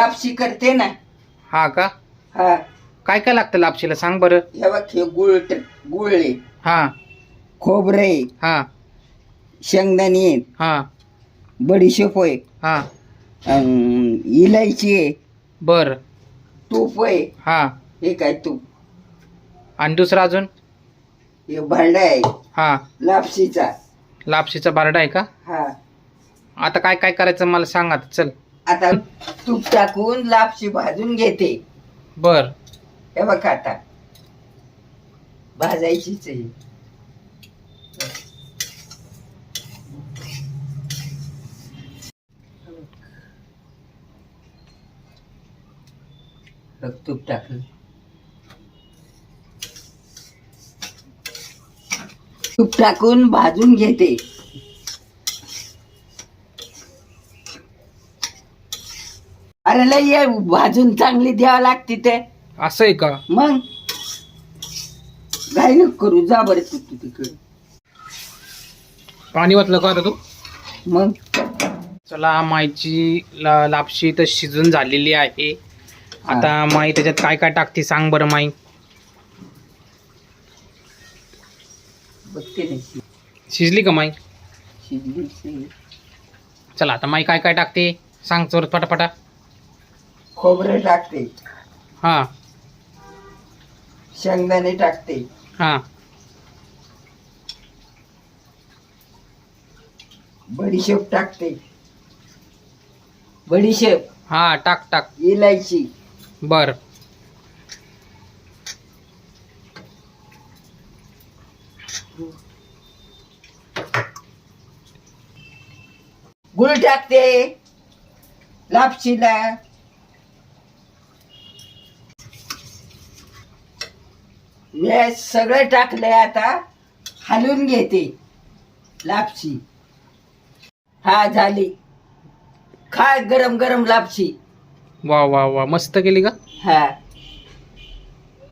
लापशी करते ना. हा का? हा. काय काय लागतं लापशीला? सांग बरं. हे बघ हे गुळ गुळले हा. खोबरे हा. शेंगदाणे आहेत, हा. बडीशेप आहे हा. अं, इलायची आहे बर. तूप आहे हा. हे काय तूप? आणि दुसरं अजून? हे भांडा आहे. हा. लापशीचा. लापशीचा बारडा आहे का? हा. आता काय काय करायचं मला सांग आता चल. आता तूप टाकून लापशी भाजून घेते. बर. हे बघ आता. भाजायचीच आहे. बघ, तूप टाकलं. तूप टाकून भाजून घेते. अरे लय ये भाजून चांगली द्यावं लागते ते. असं आहे का? मग? घाई नको करू जा बरं तू तू तिकडे. पाणी वाचलं का रे तू? मग? चला माईची ला लापशी तर शिजून झालेली आहे. आता माई त्याच्यात काय काय टाकते सांग बरं माई. बघते ना शि- शिजली का माई? शिजली शिजली. चला आता माई काय काय टाकते? सांग चोर पटापटा. खोबरे टाकते. हा. शेंगदाणे टाकते. हा. बडीशेप टाकते. बडीशेप? हा टाक टाक. इलायची. बर. गुळ टाकते. लापशीला. हे सगळं टाकलंय आता. हलवून घेते. लापशी. हा झाली. खा गरम गरम लापशी. वा वा वा. मस्त केली का? हा.